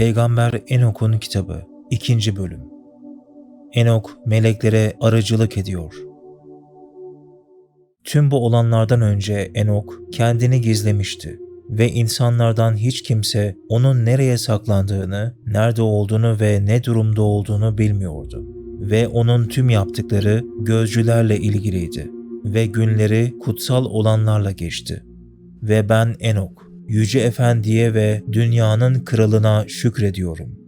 Peygamber Enok'un kitabı 2. bölüm. Enok meleklere aracılık ediyor. Tüm bu olanlardan önce Enok kendini gizlemişti ve insanlardan hiç kimse onun nereye saklandığını, nerede olduğunu ve ne durumda olduğunu bilmiyordu. Ve onun tüm yaptıkları gözcülerle ilgiliydi ve günleri kutsal olanlarla geçti. Ve ben Enok, Yüce Efendi'ye ve dünyanın kralına şükrediyorum.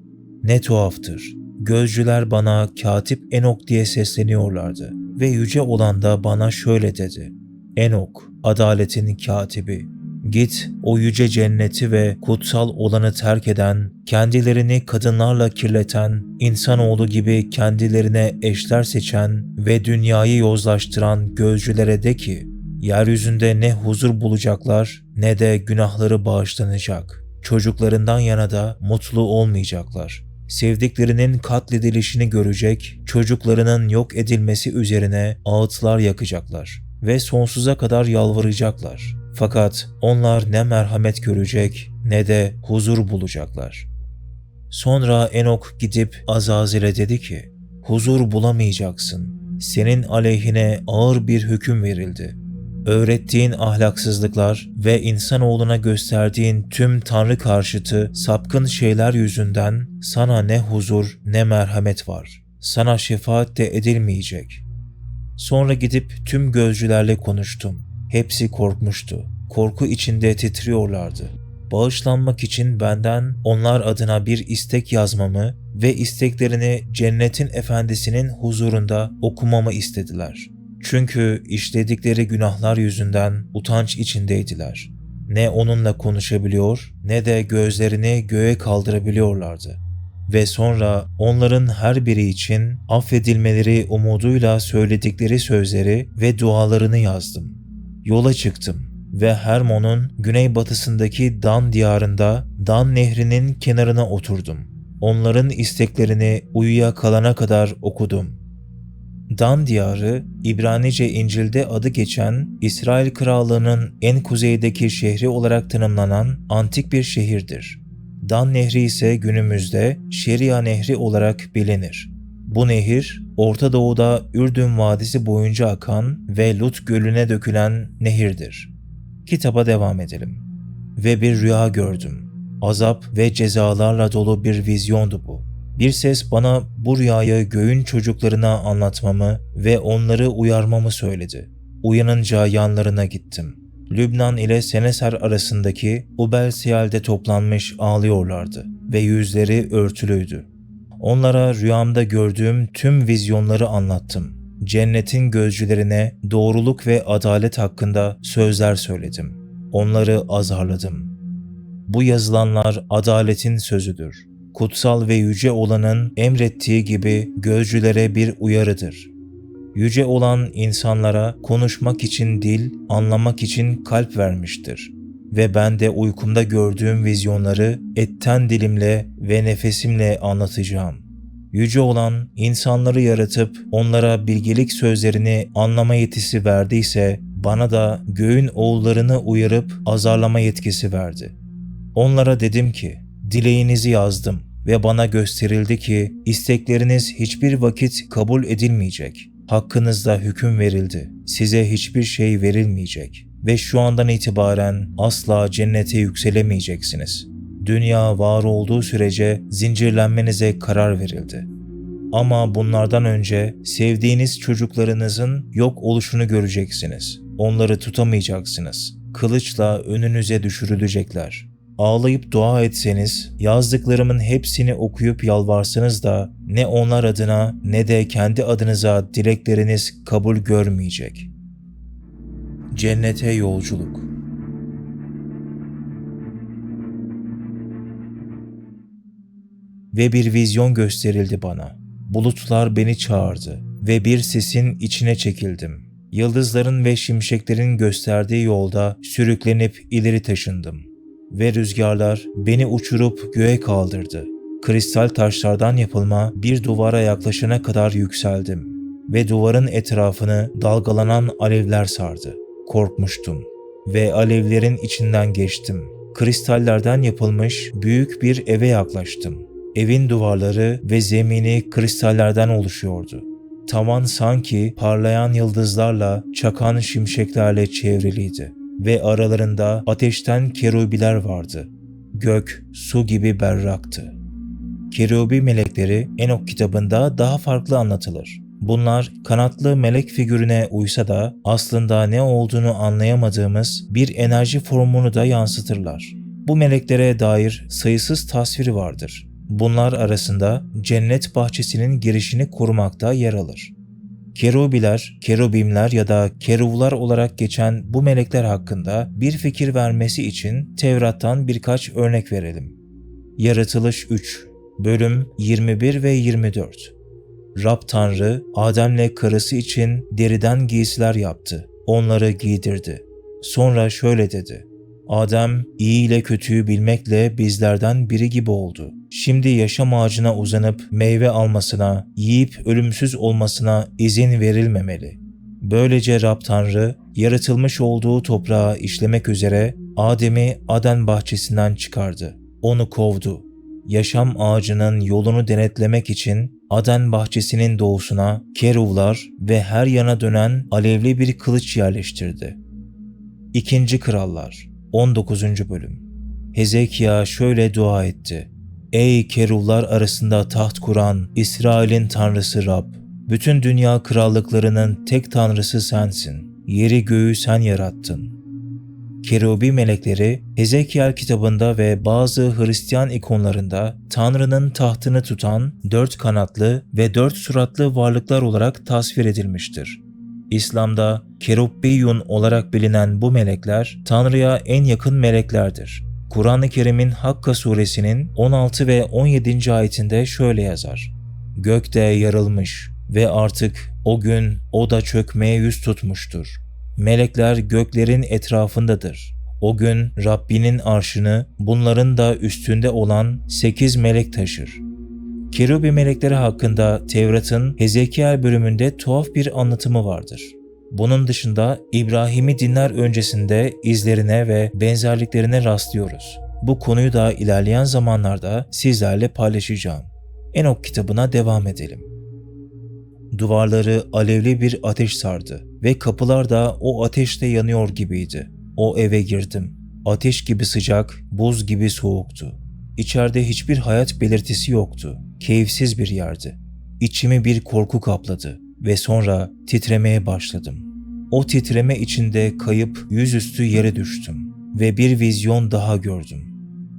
Ne tuhaftır. Gözcüler bana Katip Enok diye sesleniyorlardı ve yüce olan da bana şöyle dedi. Enok, adaletin katibi. Git o yüce cenneti ve kutsal olanı terk eden, kendilerini kadınlarla kirleten, insanoğlu gibi kendilerine eşler seçen ve dünyayı yozlaştıran gözcülere de ki, yeryüzünde ne huzur bulacaklar ne de günahları bağışlanacak. Çocuklarından yana da mutlu olmayacaklar. Sevdiklerinin katledilişini görecek, çocuklarının yok edilmesi üzerine ağıtlar yakacaklar ve sonsuza kadar yalvaracaklar. Fakat onlar ne merhamet görecek ne de huzur bulacaklar. Sonra Enok gidip Azazil'e dedi ki, huzur bulamayacaksın. Senin aleyhine ağır bir hüküm verildi öğrettiğin ahlaksızlıklar ve insanoğluna gösterdiğin tüm tanrı karşıtı sapkın şeyler yüzünden sana ne huzur ne merhamet var. Sana şefaat de edilmeyecek. Sonra gidip tüm gözcülerle konuştum. Hepsi korkmuştu. Korku içinde titriyorlardı. Bağışlanmak için benden onlar adına bir istek yazmamı ve isteklerini cennetin efendisinin huzurunda okumamı istediler.'' Çünkü işledikleri günahlar yüzünden utanç içindeydiler. Ne onunla konuşabiliyor ne de gözlerini göğe kaldırabiliyorlardı. Ve sonra onların her biri için affedilmeleri umuduyla söyledikleri sözleri ve dualarını yazdım. Yola çıktım ve Hermon'un güneybatısındaki Dan diyarında Dan nehrinin kenarına oturdum. Onların isteklerini uyuya kalana kadar okudum.'' Dan diyarı, İbranice İncil'de adı geçen İsrail Krallığı'nın en kuzeydeki şehri olarak tanımlanan antik bir şehirdir. Dan Nehri ise günümüzde Şeria Nehri olarak bilinir. Bu nehir, Orta Doğu'da Ürdün Vadisi boyunca akan ve Lut Gölü'ne dökülen nehirdir. Kitaba devam edelim. Ve bir rüya gördüm. Azap ve cezalarla dolu bir vizyondu bu. Bir ses bana bu rüyayı göğün çocuklarına anlatmamı ve onları uyarmamı söyledi. Uyanınca yanlarına gittim. Lübnan ile Seneser arasındaki Ubel Siyal'de toplanmış ağlıyorlardı ve yüzleri örtülüydü. Onlara rüyamda gördüğüm tüm vizyonları anlattım. Cennetin gözcülerine doğruluk ve adalet hakkında sözler söyledim. Onları azarladım. Bu yazılanlar adaletin sözüdür kutsal ve yüce olanın emrettiği gibi gözcülere bir uyarıdır. Yüce olan insanlara konuşmak için dil, anlamak için kalp vermiştir. Ve ben de uykumda gördüğüm vizyonları etten dilimle ve nefesimle anlatacağım. Yüce olan insanları yaratıp onlara bilgelik sözlerini anlama yetisi verdiyse bana da göğün oğullarını uyarıp azarlama yetkisi verdi. Onlara dedim ki, dileğinizi yazdım ve bana gösterildi ki istekleriniz hiçbir vakit kabul edilmeyecek. Hakkınızda hüküm verildi. Size hiçbir şey verilmeyecek ve şu andan itibaren asla cennete yükselemeyeceksiniz. Dünya var olduğu sürece zincirlenmenize karar verildi. Ama bunlardan önce sevdiğiniz çocuklarınızın yok oluşunu göreceksiniz. Onları tutamayacaksınız. Kılıçla önünüze düşürülecekler. Ağlayıp dua etseniz, yazdıklarımın hepsini okuyup yalvarsanız da ne onlar adına ne de kendi adınıza dilekleriniz kabul görmeyecek. Cennete yolculuk Ve bir vizyon gösterildi bana. Bulutlar beni çağırdı ve bir sesin içine çekildim. Yıldızların ve şimşeklerin gösterdiği yolda sürüklenip ileri taşındım.'' Ve rüzgarlar beni uçurup göğe kaldırdı. Kristal taşlardan yapılma bir duvara yaklaşana kadar yükseldim ve duvarın etrafını dalgalanan alevler sardı. Korkmuştum ve alevlerin içinden geçtim. kristallerden yapılmış büyük bir eve yaklaştım. Evin duvarları ve zemini kristallerden oluşuyordu. Tavan sanki parlayan yıldızlarla, çakan şimşeklerle çevriliydi ve aralarında ateşten kerubiler vardı. Gök su gibi berraktı. Kerubi melekleri Enok kitabında daha farklı anlatılır. Bunlar kanatlı melek figürüne uysa da aslında ne olduğunu anlayamadığımız bir enerji formunu da yansıtırlar. Bu meleklere dair sayısız tasviri vardır. Bunlar arasında cennet bahçesinin girişini korumakta yer alır. Kerubiler, kerubimler ya da keruvlar olarak geçen bu melekler hakkında bir fikir vermesi için Tevrat'tan birkaç örnek verelim. Yaratılış 3, bölüm 21 ve 24 Rab Tanrı Adem'le karısı için deriden giysiler yaptı. Onları giydirdi. Sonra şöyle dedi. Adem iyi ile kötüyü bilmekle bizlerden biri gibi oldu. Şimdi yaşam ağacına uzanıp meyve almasına, yiyip ölümsüz olmasına izin verilmemeli. Böylece Rab Tanrı yaratılmış olduğu toprağı işlemek üzere Adem'i Aden bahçesinden çıkardı. Onu kovdu. Yaşam ağacının yolunu denetlemek için Aden bahçesinin doğusuna keruvlar ve her yana dönen alevli bir kılıç yerleştirdi. İkinci Krallar 19. Bölüm Hezekiya şöyle dua etti. Ey keruvlar arasında taht kuran İsrail'in tanrısı Rab! Bütün dünya krallıklarının tek tanrısı sensin. Yeri göğü sen yarattın. Kerubi melekleri Hezekiel kitabında ve bazı Hristiyan ikonlarında Tanrı'nın tahtını tutan dört kanatlı ve dört suratlı varlıklar olarak tasvir edilmiştir. İslam'da Kerubbiyun olarak bilinen bu melekler Tanrı'ya en yakın meleklerdir. Kur'an-ı Kerim'in Hakka suresinin 16 ve 17. ayetinde şöyle yazar. Gökte yarılmış ve artık o gün o da çökmeye yüz tutmuştur. Melekler göklerin etrafındadır. O gün Rabbinin arşını bunların da üstünde olan sekiz melek taşır. Kerubi melekleri hakkında Tevrat'ın Hezekiel bölümünde tuhaf bir anlatımı vardır. Bunun dışında İbrahim'i dinler öncesinde izlerine ve benzerliklerine rastlıyoruz. Bu konuyu da ilerleyen zamanlarda sizlerle paylaşacağım. Enok kitabına devam edelim. Duvarları alevli bir ateş sardı ve kapılar da o ateşte yanıyor gibiydi. O eve girdim. Ateş gibi sıcak, buz gibi soğuktu. İçeride hiçbir hayat belirtisi yoktu. Keyifsiz bir yerdi. İçimi bir korku kapladı ve sonra titremeye başladım. O titreme içinde kayıp yüzüstü yere düştüm ve bir vizyon daha gördüm.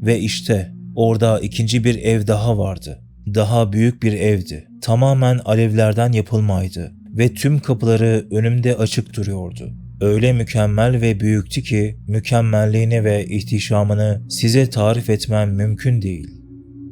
Ve işte orada ikinci bir ev daha vardı. Daha büyük bir evdi. Tamamen alevlerden yapılmaydı ve tüm kapıları önümde açık duruyordu. Öyle mükemmel ve büyüktü ki mükemmelliğini ve ihtişamını size tarif etmem mümkün değil.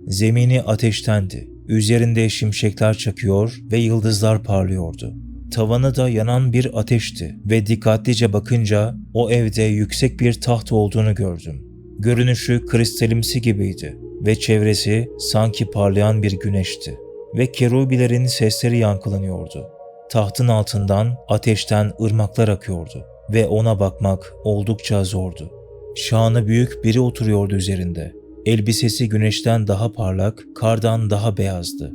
Zemini ateştendi. Üzerinde şimşekler çakıyor ve yıldızlar parlıyordu. Tavanı da yanan bir ateşti ve dikkatlice bakınca o evde yüksek bir taht olduğunu gördüm. Görünüşü kristalimsi gibiydi ve çevresi sanki parlayan bir güneşti ve kerubilerin sesleri yankılanıyordu. Tahtın altından ateşten ırmaklar akıyordu ve ona bakmak oldukça zordu. Şanı büyük biri oturuyordu üzerinde. Elbisesi güneşten daha parlak, kardan daha beyazdı.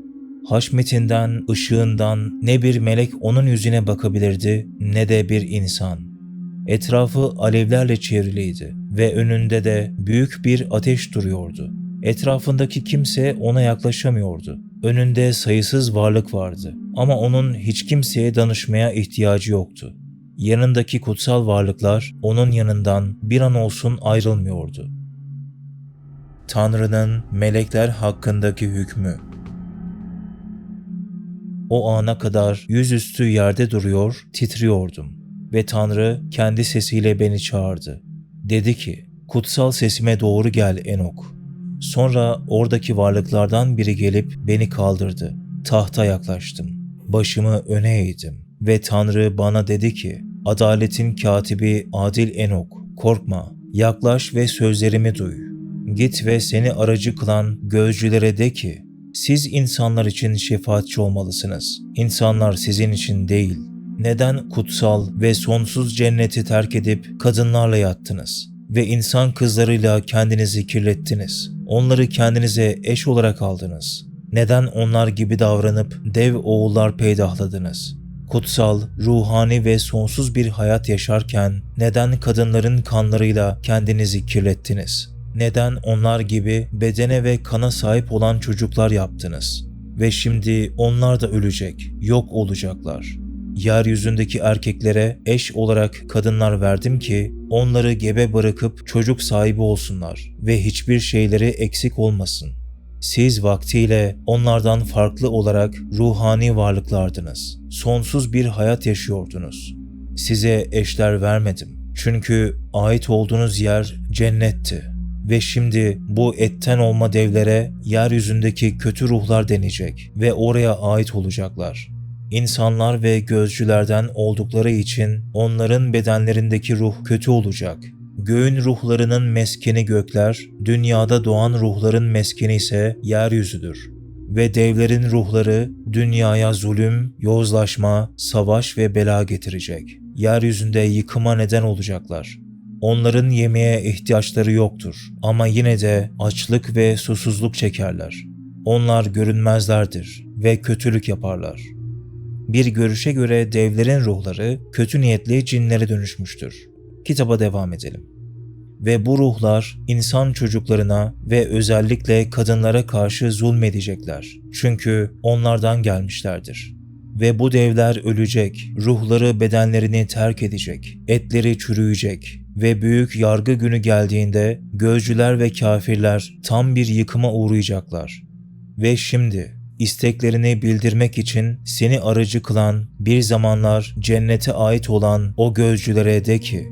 Haşmetinden, ışığından ne bir melek onun yüzüne bakabilirdi ne de bir insan. Etrafı alevlerle çevriliydi ve önünde de büyük bir ateş duruyordu. Etrafındaki kimse ona yaklaşamıyordu. Önünde sayısız varlık vardı ama onun hiç kimseye danışmaya ihtiyacı yoktu. Yanındaki kutsal varlıklar onun yanından bir an olsun ayrılmıyordu. Tanrı'nın melekler hakkındaki hükmü O ana kadar yüzüstü yerde duruyor, titriyordum ve Tanrı kendi sesiyle beni çağırdı. Dedi ki, kutsal sesime doğru gel Enok. Sonra oradaki varlıklardan biri gelip beni kaldırdı. Tahta yaklaştım. Başımı öne eğdim ve Tanrı bana dedi ki, adaletin katibi Adil Enok, korkma, yaklaş ve sözlerimi duy. Git ve seni aracı kılan gözcülere de ki, siz insanlar için şefaatçi olmalısınız. İnsanlar sizin için değil. Neden kutsal ve sonsuz cenneti terk edip kadınlarla yattınız? ve insan kızlarıyla kendinizi kirlettiniz. Onları kendinize eş olarak aldınız. Neden onlar gibi davranıp dev oğullar peydahladınız? Kutsal, ruhani ve sonsuz bir hayat yaşarken neden kadınların kanlarıyla kendinizi kirlettiniz? Neden onlar gibi bedene ve kana sahip olan çocuklar yaptınız? Ve şimdi onlar da ölecek, yok olacaklar. Yeryüzündeki erkeklere eş olarak kadınlar verdim ki onları gebe bırakıp çocuk sahibi olsunlar ve hiçbir şeyleri eksik olmasın. Siz vaktiyle onlardan farklı olarak ruhani varlıklardınız. Sonsuz bir hayat yaşıyordunuz. Size eşler vermedim. Çünkü ait olduğunuz yer cennetti. Ve şimdi bu etten olma devlere yeryüzündeki kötü ruhlar denecek ve oraya ait olacaklar. İnsanlar ve gözcülerden oldukları için onların bedenlerindeki ruh kötü olacak. Göğün ruhlarının meskeni gökler, dünyada doğan ruhların meskeni ise yeryüzüdür. Ve devlerin ruhları dünyaya zulüm, yozlaşma, savaş ve bela getirecek. Yeryüzünde yıkıma neden olacaklar. Onların yemeğe ihtiyaçları yoktur ama yine de açlık ve susuzluk çekerler. Onlar görünmezlerdir ve kötülük yaparlar. Bir görüşe göre devlerin ruhları kötü niyetli cinlere dönüşmüştür. Kitaba devam edelim. Ve bu ruhlar insan çocuklarına ve özellikle kadınlara karşı zulmedecekler. Çünkü onlardan gelmişlerdir. Ve bu devler ölecek, ruhları bedenlerini terk edecek, etleri çürüyecek ve büyük yargı günü geldiğinde gözcüler ve kafirler tam bir yıkıma uğrayacaklar. Ve şimdi isteklerini bildirmek için seni aracı kılan, bir zamanlar cennete ait olan o gözcülere de ki,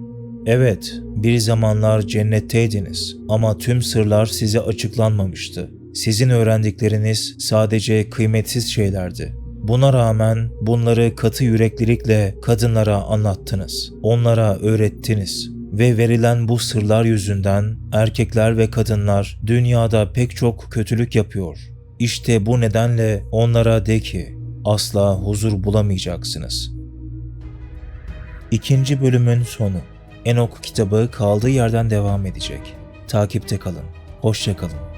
Evet, bir zamanlar cennetteydiniz ama tüm sırlar size açıklanmamıştı. Sizin öğrendikleriniz sadece kıymetsiz şeylerdi. Buna rağmen bunları katı yüreklilikle kadınlara anlattınız. Onlara öğrettiniz ve verilen bu sırlar yüzünden erkekler ve kadınlar dünyada pek çok kötülük yapıyor. İşte bu nedenle onlara de ki asla huzur bulamayacaksınız. İkinci bölümün sonu. Enok kitabı kaldığı yerden devam edecek. Takipte kalın. Hoşça kalın.